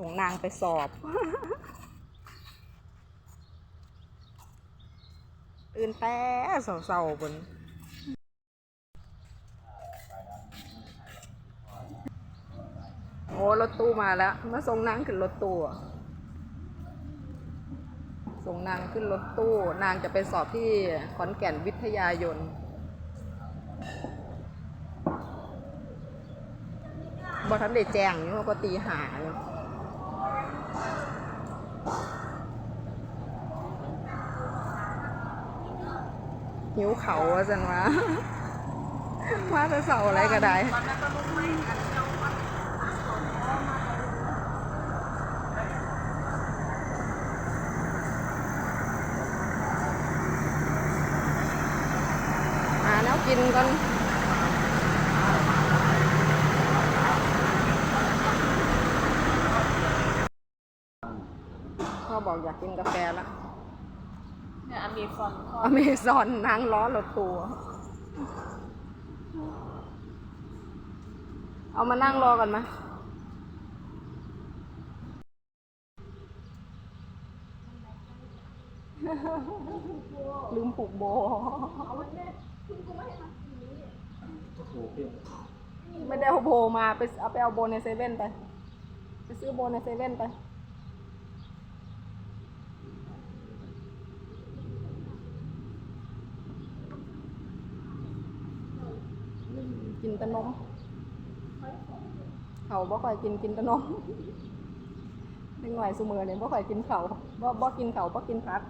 ส่งนางไปสอบ ตื่นแต่เศร้าๆบนโอ้รถตู้มาแล้ว มาส่งนางขึ้นรถตู้ส่งนางขึ้นรถตู้ นางจะไปสอบที่ขอนแก่นวิทยายนบอทันได้แจ้งอยู่เขาก็ตีหาอยู่ หิวเขาอะสันวะว่าจะเสาอะไรก็ได้หาแล้วกินก่อน พ่อบอกอยากกินกาแฟแล้วเนี่ยอเมซอนทออดเมซอนนั่งล้อรถตัวเอามานั่งรอกันไหมลืมผูกโบไม่ได้เอาโบมาไปเอาไปเอาโบในเซเว่นไป ไปซื้อโบในเซเว่นไป กินแต่นมเขาบ่ค่อยกินกินแต่นมเด็กหน่อยสมือเนี่ยบ่ค่อยกินเขาบ่บ่กินเขาบ่กินผัก